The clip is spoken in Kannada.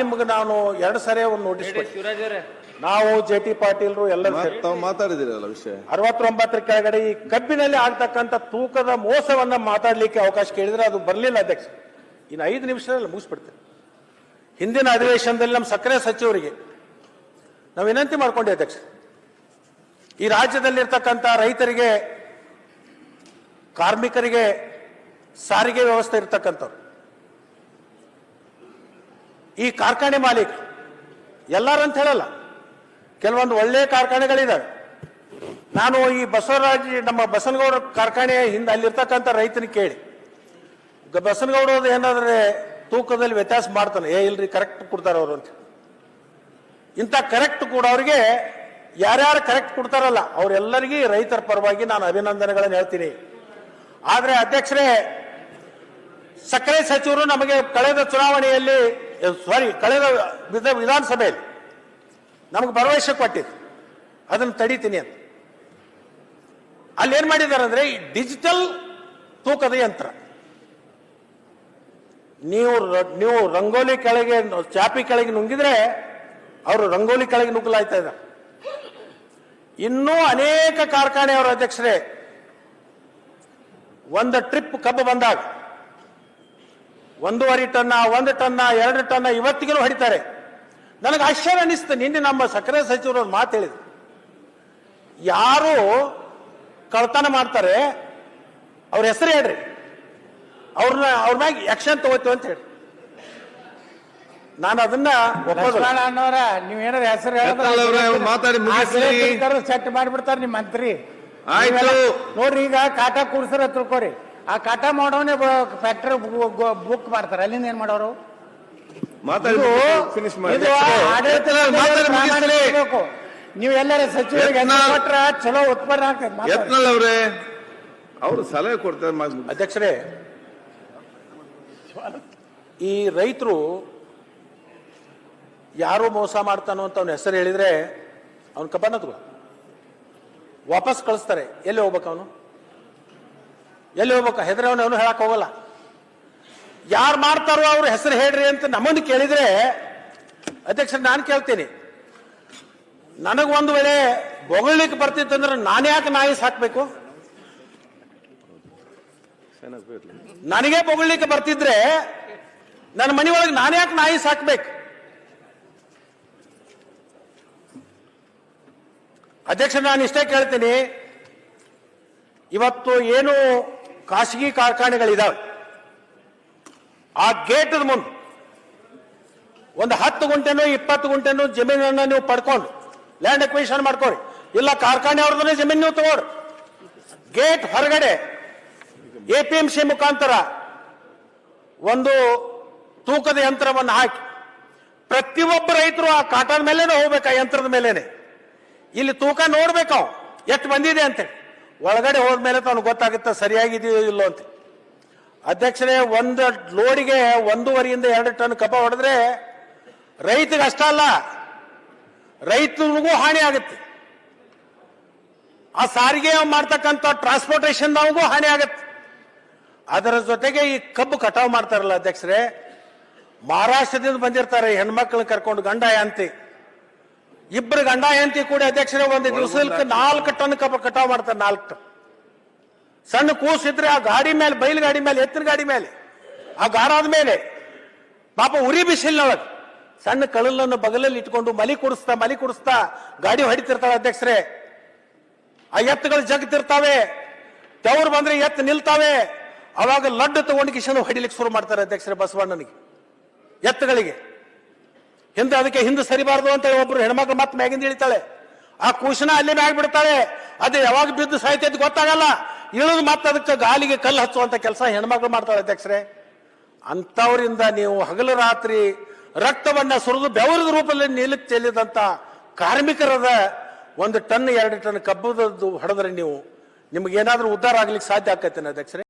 ನಿಮ್ಗೆ ನಾನು ಎರಡು ಸರಿ ಒಂದು ನೋಟಿಸ್ ಕೊಟ್ಟೆ ಶಿವರಾಜ್ ಅವರೇ. ನಾವು ಜೆ ಟಿ ಪಾಟೀಲ್ರು ಎಲ್ಲರೂ ಸೇರಿ ತಾವು ಮಾತಾಡಿದಿರಲ್ಲ ವಿಷಯ? ಅರವತ್ತೊಂಬತ್ತರ ಕೆಳಗಡೆ ಈ ಕಬ್ಬಿನಲ್ಲಿ ಆಗ್ತಕ್ಕಂಥ ತೂಕದ ಮೋಸವನ್ನ ಮಾತಾಡ್ಲಿಕ್ಕೆ ಅವಕಾಶ ಕೇಳಿದ್ರೆ ಅದು ಬರಲಿಲ್ಲ ಅಧ್ಯಕ್ಷ. ಇನ್ನು ಐದು ನಿಮಿಷದಲ್ಲಿ ಮುಗಿಸ್ಬಿಡ್ತೇನೆ. ಹಿಂದಿನ ಅಧಿವೇಶನದಲ್ಲಿ ನಮ್ಮ ಸಕ್ಕರೆ ಸಚಿವರಿಗೆ ನಾವು ವಿನಂತಿ ಮಾಡ್ಕೊಂಡೆ ಅಧ್ಯಕ್ಷ. ಈ ರಾಜ್ಯದಲ್ಲಿರ್ತಕ್ಕಂಥ ರೈತರಿಗೆ ಕಾರ್ಮಿಕರಿಗೆ ಸಾರಿಗೆ ವ್ಯವಸ್ಥೆ ಇರ್ತಕ್ಕಂಥವ್ರು. ಈ ಕಾರ್ಖಾನೆ ಮಾಲೀಕ. ಎಲ್ಲರಂತ ಹೇಳಲ್ಲ. ಕೆಲವೊಂದು ಒಳ್ಳೆಯ ಕಾರ್ಖಾನೆಗಳಿದ್ದಾವೆ ನಾನು ಈ ಬಸವರಾಜ್, ನಮ್ಮ ಬಸನಗೌಡ ಕಾರ್ಖಾನೆ ಹಿಂದೆ ಅಲ್ಲಿರ್ತಕ್ಕಂಥ ರೈತನ ಕೇಳಿ. ಬಸನಗೌಡ ಏನಾದ್ರೆ ತೂಕದಲ್ಲಿ ವ್ಯತ್ಯಾಸ ಮಾಡ್ತಾನೆ ಏ, ಇಲ್ರಿ ಕರೆಕ್ಟ್ ಕೊಡ್ತಾರೆ ಅವರು ಅಂತ. ಇಂಥ ಕರೆಕ್ಟ್ ಕೊಡೋರಿಗೆ ಯಾರ್ಯಾರು ಕರೆಕ್ಟ್ ಕೊಡ್ತಾರಲ್ಲ, ಅವರೆಲ್ಲರಿಗೂ ರೈತರ ಪರವಾಗಿ ನಾನು ಅಭಿನಂದನೆಗಳನ್ನು ಹೇಳ್ತೀನಿ. ಆದರೆ ಅಧ್ಯಕ್ಷರೇ, ಸಕ್ಕರೆ ಸಚಿವರು ನಮಗೆ ಕಳೆದ ಚುನಾವಣೆಯಲ್ಲಿ ಸಾರಿ ಕಳೆದ ವಿಧ- ವಿಧಾನಸಭೆಯಲ್ಲಿ ನಮಗೆ ಭರವಸೆ ಕೊಟ್ಟಿದ್ದು ಅದನ್ನು ತಡಿತೀನಿ ಅಂತ. ಅಲ್ಲಿ ಏನ್ ಮಾಡಿದ್ದಾರೆ ಅಂದ್ರೆ ಈ ಡಿಜಿಟಲ್ ತೂಕದ ಯಂತ್ರ. ನೀವು ನೀವು ರಂಗೋಲಿ ಕೆಳಗೆ ಚಾಪಿ ಕೆಳಗೆ ನುಂಗಿದ್ರೆ ಅವರು ರಂಗೋಲಿ ಕೆಳಗೆ ನುಗ್ಗಲಾಯ್ತಾ ಇದ್ದಾರೆ. ಇನ್ನೂ ಅನೇಕ ಕಾರ್ಖಾನೆಯವರ ಅಧ್ಯಕ್ಷರೇ, ಒಂದು ಟ್ರಿಪ್ ಕಬ್ಬು ಬಂದಾಗ ಒಂದೂವರೆ ಟನ್ನ ಒಂದು ಟನ್ನ ಎರಡು ಟನ್ನ ಇವತ್ತಿಗೂ ಹೊಡಿತಾರೆ. ನನಗೆ ಆಶ್ಚರ್ಯ ಅನಿಸ್ತು ನಿನ್ನೆ ನಮ್ಮ ಸಕ್ಕರೆ ಸಚಿವರು ಒಂದು ಮಾತು ಹೇಳಿದ್ರು. ಯಾರು ಕಳ್ತನ ಮಾಡ್ತಾರೆ ಅವ್ರ ಹೆಸರು ಹೇಳ್ರಿ. ಅವ್ರನ್ನ ಅವ್ರ ಮ್ಯಾಗ ಯಕ್ಷನ್ ತಗೋತೀವಿ ಅಂತ ಹೇಳಿ ನಾನು ಅದನ್ನ ಅನ್ನೋರ ನೀವ್ ಏನಾರ ಹೆಸರು ಮಾತಾಡಿ. ಸೆಟ್ ಮಾಡಿಬಿಡ್ತಾರ ನಿಮ್ಮ ಮಂತ್ರಿ. ನೋಡ್ರಿ ಈಗ ಕಾಟ ಕೂರ್ಸರ ತಿಳ್ಕೊರಿ ಆ ಕಟ ಮಾಡೋನೆ ಫ್ಯಾಕ್ಟರಿ ಬುಕ್ ಮಾಡ್ತಾರೆ. ಅಲ್ಲಿಂದ ಏನ್ ಮಾಡೋರು? ಮಾತಾಡಿ ಫಿನಿಶ್ ಮಾಡಿ. ನೀವು ಎಲ್ಲರ ಸಚಿವರಿಗೆ. ಕೊಟ್ರ ಚಲೋ ಉತ್ಪನ್ನ ಆಗ್ತದೆ. ಯತ್ನಾಳ್ ಅವ್ರೆ ಅವರು ಸಲಹೆ ಕೊಡ್ತಾರೆ ಅಧ್ಯಕ್ಷರೇ ಈ ರೈತರು ಯಾರು ಮೋಸ ಮಾಡ್ತಾನೋ ಅಂತ ಅವನ ಹೆಸರು ಹೇಳಿದ್ರೆ ಅವನ ಕಬ್ಬನ ತಗೋ. ವಾಪಸ್ ಕಳಿಸ್ತಾರೆ. ಎಲ್ಲಿ ಹೋಗ್ಬೇಕು ಅವನು? ಎಲ್ಲಿ ಹೋಗ್ಬೇಕು? ಹೆದರವನ ಅವನು ಹೇಳಕ್ ಹೋಗಲ್ಲ. ಯಾರು ಮಾಡ್ತಾರೋ ಅವ್ರ ಹೆಸರು ಹೇಳ್ರಿ ಅಂತ ನಮ್ಮನ್ನು ಕೇಳಿದ್ರೆ ಅಧ್ಯಕ್ಷ ನಾನು ಕೇಳ್ತೀನಿ. ನನಗೆ ಒಂದು ವೇಳೆ ಬೊಗಳಿಕ್ ಬರ್ತಿತ್ತಂದ್ರೆ ನಾನು ಯಾಕೆ ನಾಯಿ ಸಾಕ್ಬೇಕು? ನನಗೆ ಬೊಗಳಿಕ್ ಬರ್ತಿದ್ರೆ ನನ್ನ ಮನೆಯೊಳಗೆ ನಾನು ಯಾಕೆ ನಾಯಿ ಸಾಕ್ಬೇಕು? ಅಧ್ಯಕ್ಷ ನಾನು ಇಷ್ಟೇ ಕೇಳ್ತೀನಿ. ಇವತ್ತು ಏನು ಖಾಸಗಿ ಕಾರ್ಖಾನೆಗಳಿದಾವೆ. ಆ ಗೇಟದ ಮುಂದೆ ಒಂದು ಹತ್ತು ಗುಂಟೆನೋ ಇಪ್ಪತ್ತು ಗುಂಟೆನೋ ಜಮೀನನ್ನ ನೀವು ಪಡ್ಕೊಂಡು ಲ್ಯಾಂಡ್ ಅಕ್ವಿಷನ್ ಮಾಡ್ಕೊಡಿ ಇಲ್ಲ ಕಾರ್ಖಾನೆ ಅವ್ರದನ್ನೇ ಜಮೀನು ನೀವು ತಗೊಳ್ಳಿ. ಗೇಟ್ ಹೊರಗಡೆ ಎ ಪಿ ಎಂ ಸಿ ಮುಖಾಂತರ ಒಂದು ತೂಕದ ಯಂತ್ರವನ್ನು ಹಾಕಿ. ಪ್ರತಿಯೊಬ್ಬ ರೈತರು ಆ ಕಾಟನ್ ಮೇಲೇನೆ ಹೋಗ್ಬೇಕು, ಆ ಯಂತ್ರದ ಮೇಲೇನೆ. ಇಲ್ಲಿ ತೂಕ ನೋಡ್ಬೇಕು ಎಷ್ಟು ಬಂದಿದೆ ಅಂತೇಳಿ. ಒಳಗಡೆ ಹೋದ್ಮೇಲೆ ತಾನು ಗೊತ್ತಾಗುತ್ತೆ ಸರಿಯಾಗಿದೆಯೋ ಇಲ್ಲೋ ಅಂತ. ಅಧ್ಯಕ್ಷರೇ, ಒಂದು ಲೋಡಿಗೆ ಒಂದೂವರೆಯಿಂದ ಎರಡು ಟನ್ ಕಬ್ಬ ಹೊಡೆದ್ರೆ ರೈತಗೆ ಅಷ್ಟ ಅಲ್ಲ ರೈತನಿಗೂ ಹಾನಿ ಆಗುತ್ತೆ. ಆ ಸಾರಿಗೆ ಮಾಡ್ತಕ್ಕಂಥ ಟ್ರಾನ್ಸ್ಪೋರ್ಟೇಷನ್ ನಮಗೂ ಹಾನಿ ಆಗುತ್ತೆ. ಅದರ ಜೊತೆಗೆ ಈ ಕಬ್ಬು ಕಟಾವು ಮಾಡ್ತಾರಲ್ಲ ಅಧ್ಯಕ್ಷರೇ, ಮಹಾರಾಷ್ಟ್ರದಿಂದ ಬಂದಿರ್ತಾರೆ ಹೆಣ್ಮಕ್ಳನ್ನ ಕರ್ಕೊಂಡು ಗಂಡ ಯಾಂತಿ ಇಬ್ಬರು ಗಂಡ ಹೆಂಡತಿ ಕೂಡ ಅಧ್ಯಕ್ಷರೇ ಒಂದು ದಿವಸಕ್ಕೆ ನಾಲ್ಕು ಟನ್ ಕಬ್ಬು ಕಟಾವ್ ಮಾಡ್ತಾರೆ ನಾಲ್ಕು. ಟನ್ ಸಣ್ಣ ಕೂಸಿದ್ರೆ ಆ ಗಾಡಿ ಮೇಲೆ ಬೈಲ್ ಗಾಡಿ ಮೇಲೆ ಎತ್ತಿನ ಗಾಡಿ ಮೇಲೆ ಆ ಗಾರಾದ ಮೇಲೆ ಪಾಪ ಉರಿ ಬಿಸಿಲಿನೊಳಗೆ ಸಣ್ಣ ಕಳಲನ್ನು ಬಗಲಲ್ಲಿ ಇಟ್ಕೊಂಡು ಮಲಿ ಕುಡಿಸ್ತಾ ಮಲಿ ಕುಡಿಸ್ತಾ ಗಾಡಿ ಹೊಡಿತಿರ್ತಾಳೆ ಅಧ್ಯಕ್ಷರೇ. ಆ ಎತ್ತುಗಳು ಜಗ್ತಿರ್ತಾವೆ. ತೆವ್ರು ಬಂದ್ರೆ ಎತ್ತು ನಿಲ್ತಾವೆ. ಅವಾಗ ಲಡ್ಡು ತಗೊಂಡು ಕಿಶನ್ ಹೊಡಿಲಿಕ್ಕೆ ಶುರು ಮಾಡ್ತಾರೆ ಅಧ್ಯಕ್ಷರೇ ಬಸವಣ್ಣನಿಗೆ. ಎತ್ತುಗಳಿಗೆ. ಹಿಂದೆ ಅದಕ್ಕೆ ಹಿಂದೆ ಸರಿಬಾರದು ಅಂತ ಒಬ್ರು ಹೆಣ್ಮಕ್ಳು ಮತ್ತೆ ಮ್ಯಾಗಿಂದ ಇಳಿತಾಳೆ. ಆ ಕೂಶನ ಅಲ್ಲಿ ಮ್ಯಾಗ ಬಿಡ್ತಾಳೆ. ಅದು ಯಾವಾಗ ಬಿದ್ದು ಸಾಯ್ತೈತಿ ಗೊತ್ತಾಗಲ್ಲ. ಇಳಿದು ಮತ್ತೆ ಅದಕ್ಕೆ ಗಾಲಿಗೆ ಕಲ್ಲು ಹಚ್ಚುವಂತ ಕೆಲಸ ಹೆಣ್ಮಕ್ಳು ಮಾಡ್ತಾಳೆ ಅಧ್ಯಕ್ಷರೇ. ಅಂತವರಿಂದ ನೀವು ಹಗಲು ರಾತ್ರಿ ರಕ್ತವನ್ನ ಸುರಿದು ಬೆವರದ ರೂಪದಲ್ಲಿ ನೀಲಕ್ಕೆ ಚೆಲ್ಲಿದಂತ ಕಾರ್ಮಿಕರದ ಒಂದು ಟನ್, ಎರಡು ಟನ್ ಕಬ್ಬದ ಹೊಡೆದ್ರೆ ನೀವು ನಿಮ್ಗೆ ಏನಾದರೂ ಉದ್ಧಾರ ಆಗ್ಲಿಕ್ಕೆ ಸಾಧ್ಯ ಆಕೈತೆ ಅಧ್ಯಕ್ಷರೇ?